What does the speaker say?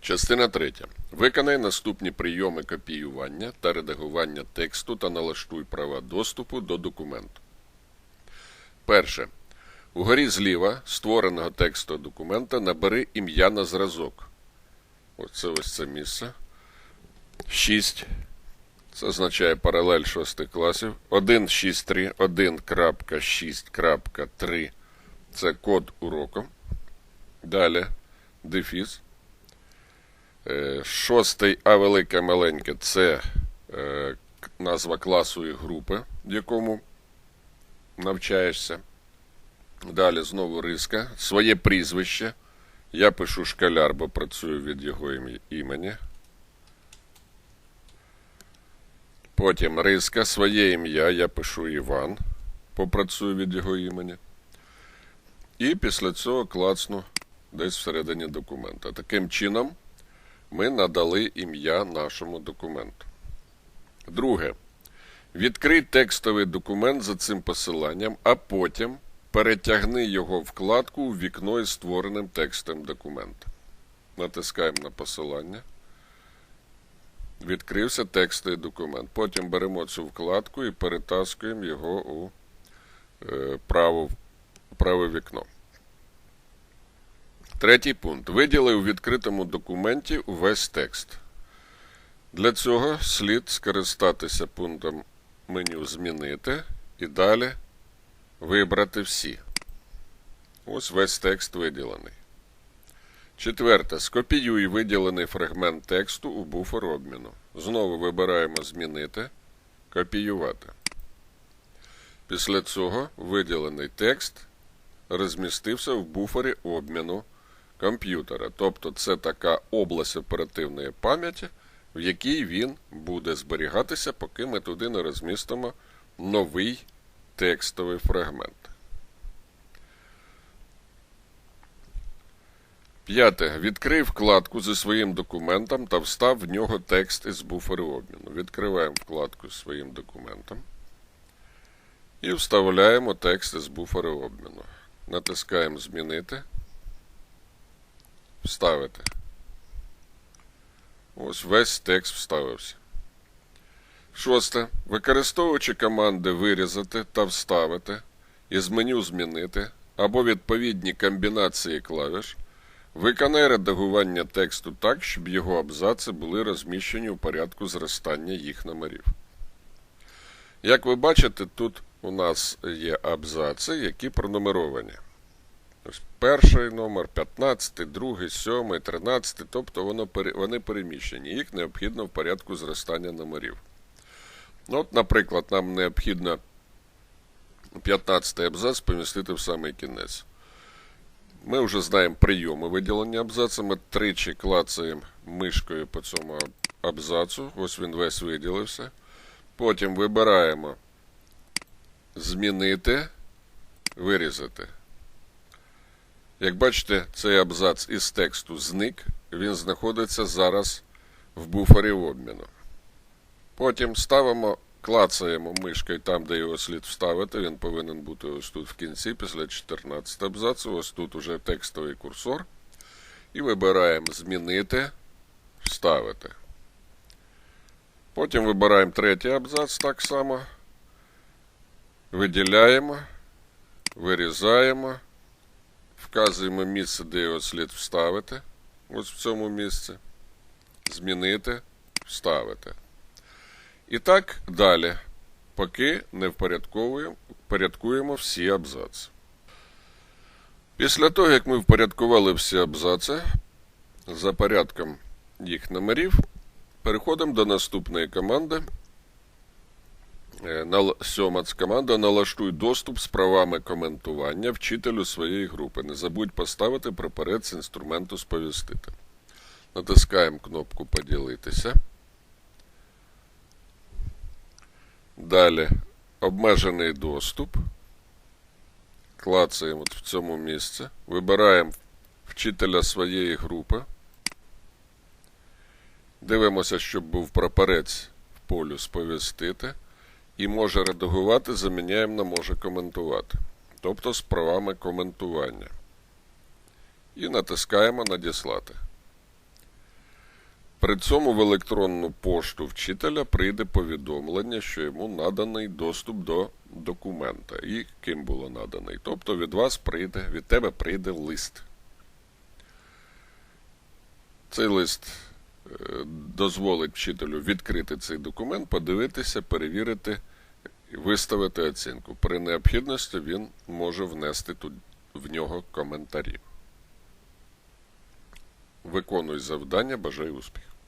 Частина 3. Виконай наступні прийоми копіювання та редагування тексту та налаштуй права доступу до документу. Перше. Угорі зліва створеного тексту документа набери ім'я на зразок. Оце ось це місце. 6. Це означає паралель 6 класів. 1.6.3, 1.6.3 це код уроку. Далі дефіс. Е, Шостий А велике маленьке це е, назва класу і групи, в якому навчаєшся. Далі знову риска. Своє прізвище. Я пишу школяр, бо працюю від його імені. Потім риска, своє ім'я, я пишу Іван, попрацюю від його імені. І після цього клацну десь всередині документа. Таким чином, ми надали ім'я нашому документу. Друге. Відкрий текстовий документ за цим посиланням, а потім перетягни його вкладку у вікно із створеним текстом документа. Натискаємо на посилання. Відкрився текстовий документ. Потім беремо цю вкладку і перетаскуємо його у е, праве вікно. Третій пункт. Виділи у відкритому документі увесь текст. Для цього слід скористатися пунктом меню Змінити і далі вибрати всі. Ось весь текст виділений. Четверте. Скопіюй виділений фрагмент тексту у буфер обміну. Знову вибираємо Змінити, Копіювати. Після цього виділений текст розмістився в буфері обміну комп'ютера. Тобто це така область оперативної пам'яті, в якій він буде зберігатися, поки ми туди не розмістимо новий текстовий фрагмент. П'яте. Відкрий вкладку зі своїм документом та встав в нього текст із буферу обміну. Відкриваємо вкладку з своїм документом і вставляємо текст із буферу обміну. Натискаємо Змінити. Вставити. Ось весь текст вставився. Шосте. Використовуючи команди вирізати та вставити із меню Змінити або відповідні комбінації клавіш, виконай редагування тексту так, щоб його абзаци були розміщені у порядку зростання їх номерів. Як ви бачите, тут у нас є абзаци, які пронумеровані. Перший номер, 15, другий, 7, 13, тобто воно, вони переміщені. Їх необхідно в порядку зростання номерів. Ну, от, наприклад, нам необхідно 15 абзац помістити в самий кінець. Ми вже знаємо прийоми виділення абзаца. Ми тричі клацаємо мишкою по цьому аб- абзацу. Ось він весь виділився. Потім вибираємо змінити, вирізати. Як бачите, цей абзац із тексту зник, він знаходиться зараз в буфері обміну. Потім ставимо, клацаємо мишкою там, де його слід вставити. Він повинен бути ось тут в кінці, після 14 абзацу. Ось тут уже текстовий курсор. І вибираємо Змінити, Вставити. Потім вибираємо третій абзац так само. Виділяємо, вирізаємо, вказуємо місце, де його слід вставити. Ось в цьому місці. Змінити, вставити. І так далі, поки не впорядковуємо впорядкуємо всі абзаци. Після того, як ми впорядкували всі абзаци за порядком їх номерів, переходимо до наступної команди. Е, Сьома команда налаштуй доступ з правами коментування вчителю своєї групи. Не забудь поставити прапорець інструменту сповістити. Натискаємо кнопку Поділитися. Далі обмежений доступ. Клацаємо в цьому місці. Вибираємо вчителя своєї групи. Дивимося, щоб був прапорець в полю сповістити. І може редагувати, заміняємо на може коментувати. Тобто з правами коментування. І натискаємо Надіслати. При цьому в електронну пошту вчителя прийде повідомлення, що йому наданий доступ до документа і ким було наданий. Тобто від вас прийде, від тебе прийде лист. Цей лист е, дозволить вчителю відкрити цей документ, подивитися, перевірити і виставити оцінку. При необхідності він може внести тут в нього коментарі. Виконуй завдання, бажаю успіху.